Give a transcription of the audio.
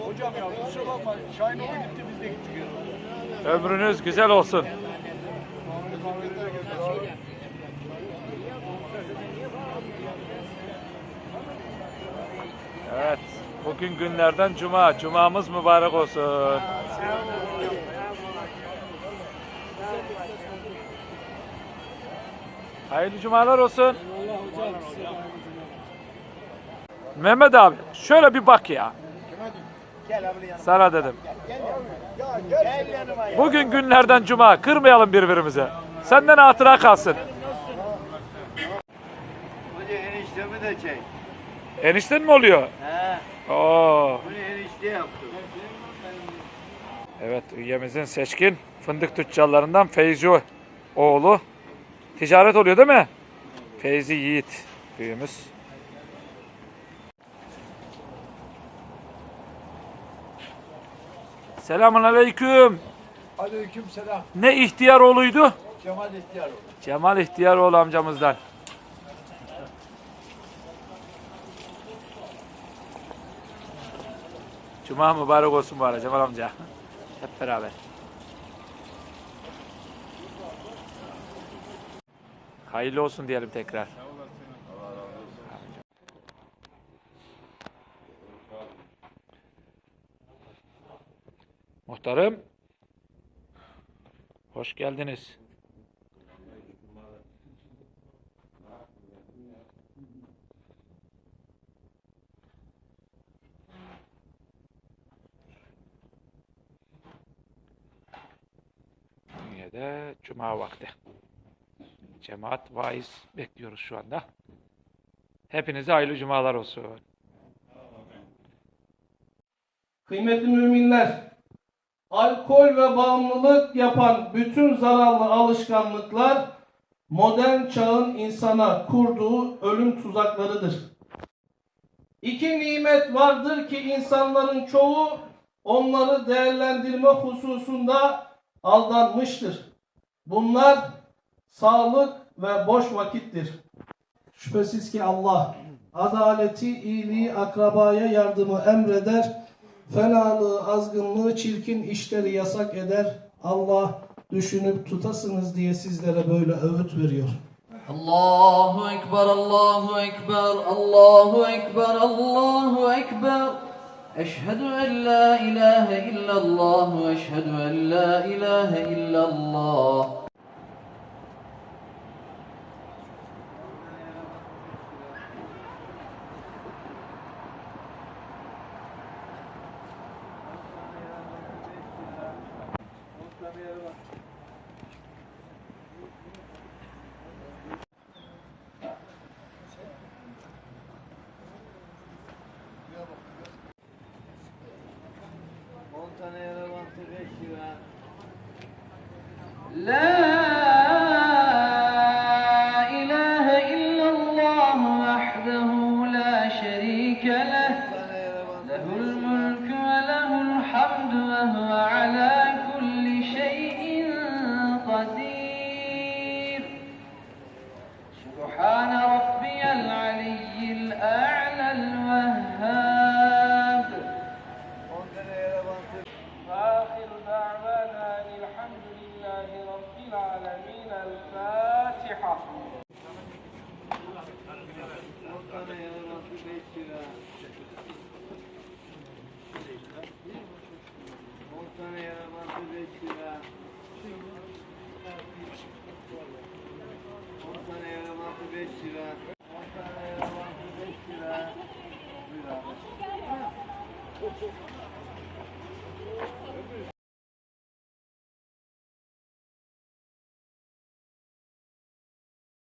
Hocam ya kusura bakma. Şahin Oğlu gitti biz de gittik. Ömrünüz güzel olsun. Evet. Bugün günlerden cuma. Cumamız mübarek olsun. Hayırlı cumalar olsun. Mehmet abi şöyle bir bak ya. Sana dedim. Bugün günlerden cuma. Kırmayalım birbirimize. Senden hatıra kalsın. Hoca eniştemi de çek. Enişten mi oluyor? He. Oo. Bunu enişte yaptım. Evet, üyemizin seçkin fındık tüccarlarından Feyzi oğlu. Ticaret oluyor değil mi? Feyzi Yiğit büyüğümüz. Selamun aleyküm. Aleyküm selam. Ne ihtiyar oğluydu? Cemal İhtiyarov. Cemal İhtiyaroğlu amcamızdan. Cuma mübarek olsun bu ara Cemal amca. Hep beraber. Hayırlı olsun diyelim tekrar. Muhtarım. Hoş geldiniz. Yine de cuma vakti. Cemaat vaiz bekliyoruz şu anda. Hepinize hayırlı cumalar olsun. Kıymetli müminler, alkol ve bağımlılık yapan bütün zararlı alışkanlıklar modern çağın insana kurduğu ölüm tuzaklarıdır. İki nimet vardır ki insanların çoğu onları değerlendirme hususunda aldanmıştır. Bunlar sağlık ve boş vakittir. Şüphesiz ki Allah adaleti, iyiliği, akrabaya yardımı emreder. Fenalığı, azgınlığı, çirkin işleri yasak eder. Allah düşünüp tutasınız diye sizlere böyle öğüt veriyor. Allahu Ekber, Allahu Ekber, Allahu Ekber, Allahu Ekber. أشهد أن لا إله إلا الله وأشهد أن لا إله 10 tane yara bastı 5 lira. La العالمين الفاتحة On tane